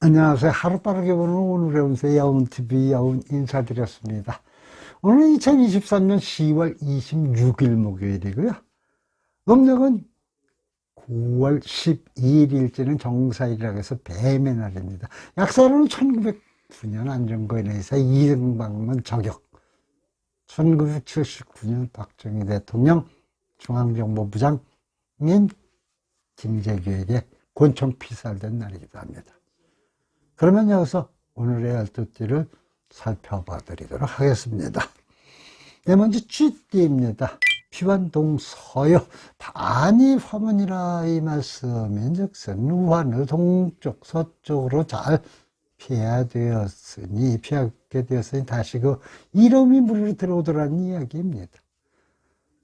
안녕하세요. 하루 빠르게 보는 오늘의 운세 야운TV 야운 인사드렸습니다. 오늘은 2023년 10월 26일 목요일이고요. 음력은 9월 12일째는 정사일이라고 해서 뱀의 날입니다. 약사로는 1909년 안정거인에 의해서 이등방문 저격. 1979년 박정희 대통령 중앙정보부장인 김재규에게 권총 피살된 날이기도 합니다. 그러면 여기서 오늘의 열두 띠를 살펴봐 드리도록 하겠습니다. 네, 먼저 쥐띠입니다. 피완동 서요. 반이 화문이라 이 말씀인 즉슨 우한을 동쪽, 서쪽으로 잘 피해야 되었으니, 피하게 되었으니 다시 그 이름이 물으로 들어오더라는 이야기입니다.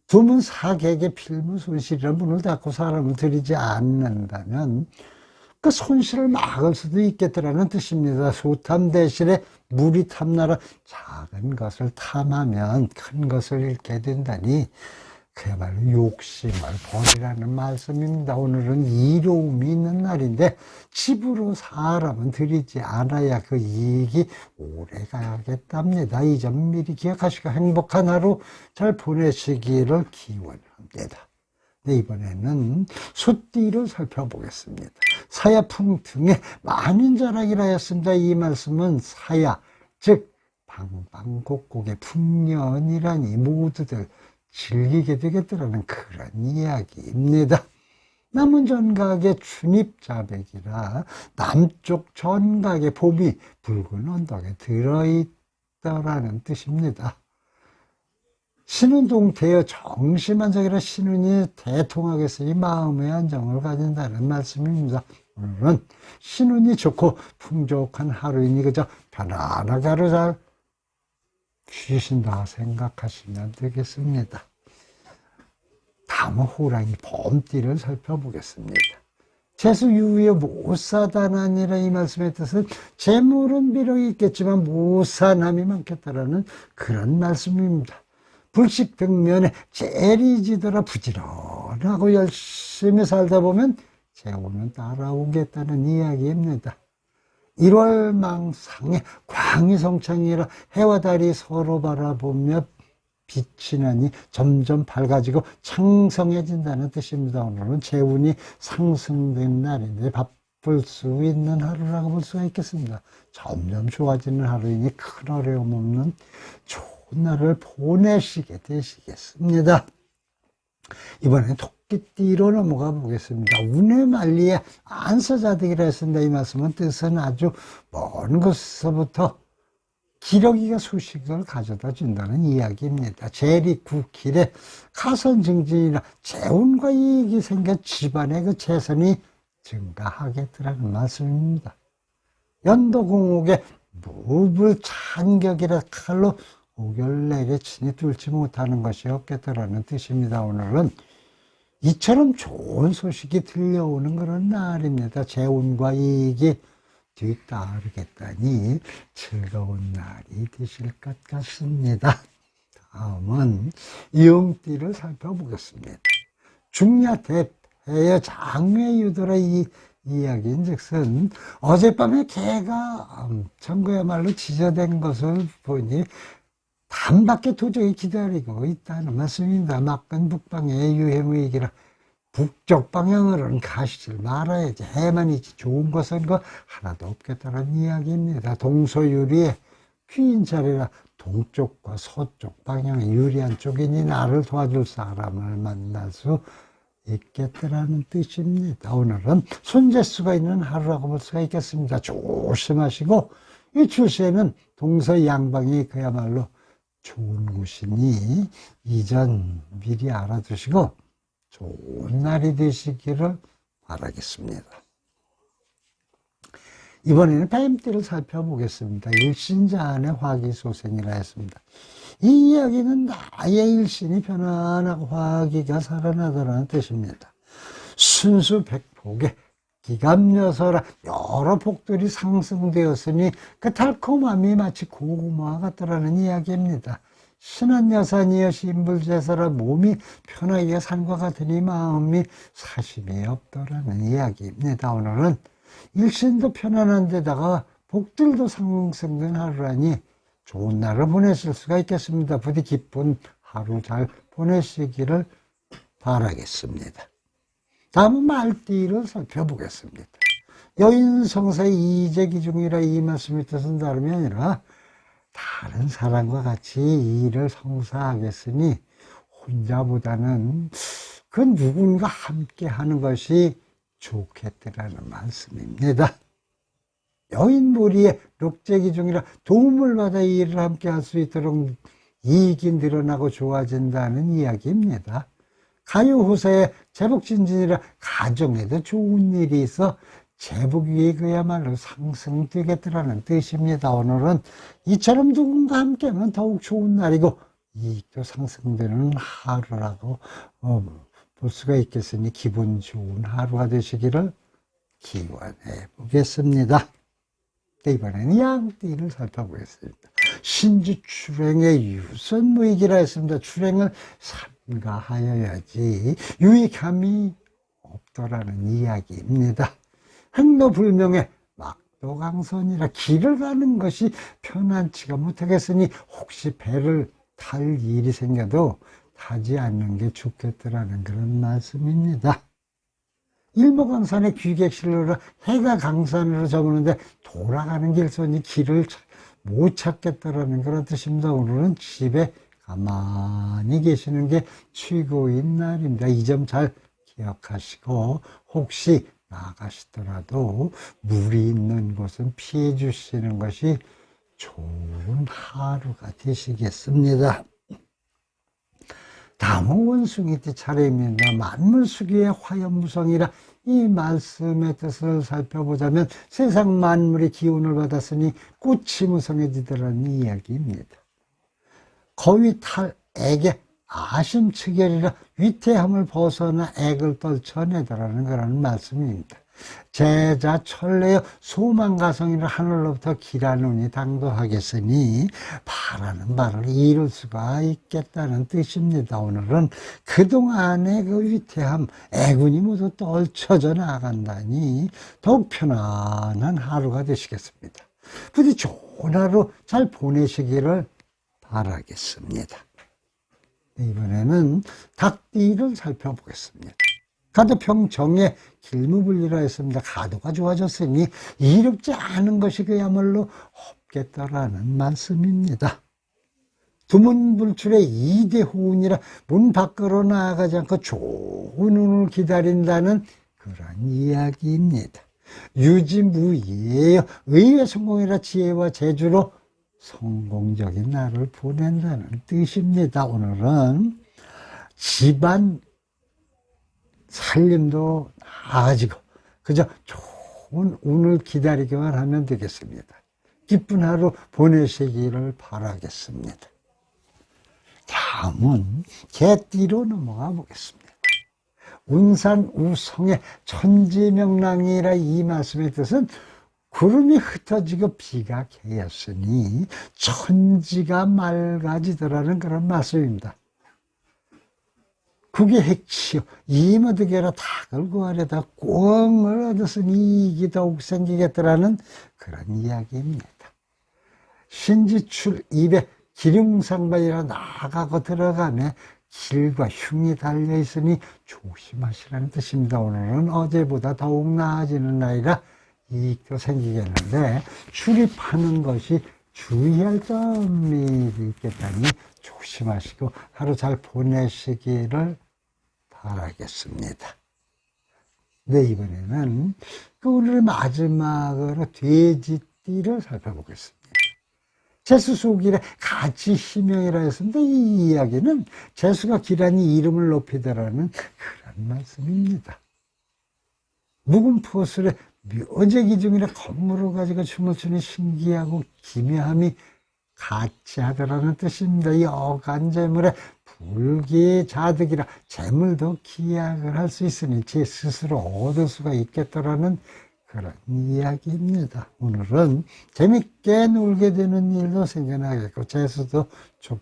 두문 사객의 필무 손실이라는 문을 닫고 사람을 들이지 않는다면 그 손실을 막을 수도 있겠더라는 뜻입니다. 소탐 대신에 물이 탐나라 작은 것을 탐하면 큰 것을 잃게 된다니 그야말로 욕심을 버리라는 말씀입니다. 오늘은 이로움이 있는 날인데 집으로 사람은 들이지 않아야 그 이익이 오래 가겠답니다. 이 점 미리 기억하시고 행복한 하루 잘 보내시기를 기원합니다. 네, 이번에는 소띠를 살펴보겠습니다. 사야풍 등의 만인자락이라 했습니다. 이 말씀은 사야, 즉 방방곡곡의 풍년이라니 모두들 즐기게 되겠더라는 그런 이야기입니다. 남은 전각의 춘입자백이라 남쪽 전각의 봄이 붉은 언덕에 들어있다라는 뜻입니다. 신운동 대여 정시만적이라 신운이 대통하겠으니 마음의 안정을 가진다는 말씀입니다. 오늘은 신운이 좋고 풍족한 하루이니 그저 편안하게 하루 잘 쉬신다 생각하시면 되겠습니다. 다음은 호랑이 범띠를 살펴보겠습니다. 재수 이후에 못 사다나니라 이 말씀의 뜻은 재물은 비록 있겠지만 못 사남이 많겠다라는 그런 말씀입니다. 불식병면에 재리지더라 부지런하고 열심히 살다 보면 재혼은 따라오겠다는 이야기입니다. 1월 망상에 광희성창이라 해와 달이 서로 바라보며 빛이 나니 점점 밝아지고 창성해진다는 뜻입니다. 오늘은 재운이 상승된 날인데 바쁠 수 있는 하루라고 볼 수가 있겠습니다. 점점 좋아지는 하루이니 큰 어려움 없는 좋은 날을 보내시게 되시겠습니다. 이번엔 토끼띠로 넘어가 보겠습니다. 운의 만리에 안서자득이라 했습니다. 이 말씀은 뜻은 아주 먼 곳에서부터 기러기가 소식을 가져다 준다는 이야기입니다. 재리국길에 가선증진이나 재운과 이익이 생겨 집안의 그 재산이 증가하겠더라는 말씀입니다. 연도공옥에 무불 찬격이라 칼로 오결내게 친히 뚫지 못하는 것이 없겠더라는 뜻입니다. 오늘은 이처럼 좋은 소식이 들려오는 그런 날입니다. 재운과 이익이 뒤따르겠다니 즐거운 날이 되실 것 같습니다. 다음은 이용띠를 살펴보겠습니다. 중야 대패의 장외 유도라 이 이야기인 즉슨 어젯밤에 개가 엄청 그야말로 지저댄 것을 보니 밤밖에 도저히 기다리고 있다는 말씀입니다. 막간 북방의 유해무이기라 북쪽 방향으로는 가시질 말아야지. 해만이지 좋은 것은 그 하나도 없겠다는 이야기입니다. 동서유리에 귀인 자리라 동쪽과 서쪽 방향에 유리한 쪽이니 나를 도와줄 사람을 만날 수 있겠더라는 뜻입니다. 오늘은 손재수가 있는 하루라고 볼 수가 있겠습니다. 조심하시고 이 출시에는 동서 양방이 그야말로 좋은 곳이니 이전 미리 알아두시고 좋은 날이 되시기를 바라겠습니다. 이번에는 뱀띠를 살펴보겠습니다. 일신자안의 화기소생이라 했습니다. 이 이야기는 나의 일신이 편안하고 화기가 살아나더라는 뜻입니다. 순수 백복에 기감여서라 여러 복들이 상승되었으니 그 달콤함이 마치 고구마와 같더라는 이야기입니다. 신한 여산이여 신불제사라 몸이 편하게 산과 같으니 마음이 사심이 없더라는 이야기입니다. 오늘은 일신도 편안한 데다가 복들도 상승된 하루라니 좋은 날을 보내실 수가 있겠습니다. 부디 기쁜 하루 잘 보내시기를 바라겠습니다. 다음은 말띠를 살펴보겠습니다. 여인성사의 이재기 중이라 이 말씀이 뜻은 다름이 아니라 다른 사람과 같이 일을 성사하겠으니 혼자보다는 그 누군가 함께 하는 것이 좋겠더라는 말씀입니다. 여인몰이의 록제기 중이라 도움을 받아 이 일을 함께 할 수 있도록 이익이 늘어나고 좋아진다는 이야기입니다. 가요호사의 제복진진이라 가정에도 좋은 일이 있어 제복이 그야말로 상승되겠더라는 뜻입니다. 오늘은 이처럼 누군가 함께하면 더욱 좋은 날이고 이익도 상승되는 하루라고 어, 볼 수가 있겠으니 기분 좋은 하루가 되시기를 기원해 보겠습니다. 네, 이번에는 양띠를 살펴보겠습니다. 신주 출행의 유선 무익이라 했습니다. 출행을 삼가하여야지 유익함이 없더라는 이야기입니다. 행로불명의 막도강선이라 길을 가는 것이 편안치가 못하겠으니 혹시 배를 탈 일이 생겨도 타지 않는 게 좋겠더라는 그런 말씀입니다. 일목강산의 귀객실로라 해가 강산으로 접으는데 돌아가는 길선이 길을 못 찾겠다라는 그런 뜻입니다. 오늘은 집에 가만히 계시는 게 최고인 날입니다. 이 점 잘 기억하시고 혹시 나가시더라도 물이 있는 곳은 피해 주시는 것이 좋은 하루가 되시겠습니다. 다음은 원숭이띠 차례입니다. 만물수기의 화염무성이라 이 말씀의 뜻을 살펴보자면 세상 만물의 기운을 받았으니 꽃이 무성해지더라는 이야기입니다. 거위 탈액의 아심츠결이라 위태함을 벗어나 액을 떨쳐내더라는 그런 말씀입니다. 제자 철레여 소망가성이라 하늘로부터 기라눈이 당도하겠으니 바라는 바를 이룰 수가 있겠다는 뜻입니다. 오늘은 그동안의 그 위태함, 애군이 모두 떨쳐져 나간다니 더욱 편안한 하루가 되시겠습니다. 부디 좋은 하루 잘 보내시기를 바라겠습니다. 이번에는 닭띠를 살펴보겠습니다. 가도평 정의 길무불리라 했습니다. 가도가 좋아졌으니 이롭지 않은 것이 그야말로 없겠다라는 말씀입니다. 두문불출의 이대호운이라 문 밖으로 나아가지 않고 좋은 운을 기다린다는 그런 이야기입니다. 유지무예요. 의의 성공이라 지혜와 재주로 성공적인 날을 보낸다는 뜻입니다. 오늘은 집안 살림도 나아지고 그저 좋은 운을 기다리기만 하면 되겠습니다. 기쁜 하루 보내시기를 바라겠습니다. 다음은 개띠로 넘어가 보겠습니다. 운산 우성의 천지명랑이라 이 말씀의 뜻은 구름이 흩어지고 비가 개었으니 천지가 맑아지더라는 그런 말씀입니다. 국의 핵치요 이모득여라 닭을 구하려다 꽁을 얻었으니 이익이 더욱 생기겠더라는 그런 이야기입니다. 신지출 입에 기름상바이라 나가고 들어가며 길과 흉이 달려 있으니 조심하시라는 뜻입니다. 오늘은 어제보다 더욱 나아지는 날이라 이익도 생기겠는데 출입하는 것이 주의할 점이 있겠다니 조심하시고 하루 잘 보내시기를 바라겠습니다. 네, 이번에는 그 오늘 마지막으로 돼지띠를 살펴보겠습니다. 재수속이래 같이 희명이라 했습니다. 이 이야기는 재수가 기란이 이름을 높이더라는 그런 말씀입니다. 묵은 포술에 묘제 기 중이라 건물을 가지고 춤을 추니 신기하고 기묘함이 같이 하더라는 뜻입니다. 이 어간재물에 불기자득이라 재물도 기약을 할 수 있으니 제 스스로 얻을 수가 있겠더라는 그런 이야기입니다. 오늘은 재밌게 놀게 되는 일도 생겨나겠고 재수도 좋,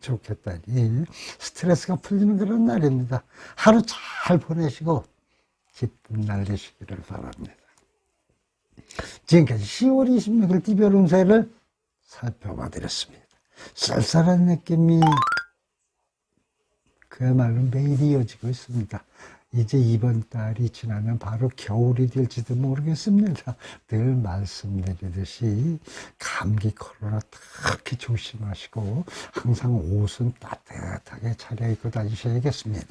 좋겠다니 스트레스가 풀리는 그런 날입니다. 하루 잘 보내시고 기쁜 날 되시기를 바랍니다. 지금까지 10월 26일 띠별 운세를 살펴봐 드렸습니다. 쌀쌀한 느낌이 그야말로 매일 이어지고 있습니다. 이제 이번 달이 지나면 바로 겨울이 될지도 모르겠습니다. 늘 말씀드리듯이 감기 코로나 특히 조심하시고 항상 옷은 따뜻하게 차려입고 다니셔야겠습니다.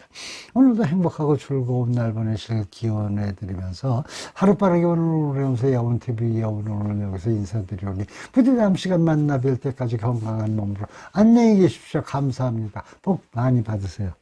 오늘도 행복하고 즐거운 날 보내실 기원해 드리면서 하루빠르게 오늘 오래오면서 여운TV 여운 오늘 여기서 인사드리오니 부디 다음 시간 만나 뵐 때까지 건강한 몸으로 안녕히 계십시오. 감사합니다. 복 많이 받으세요.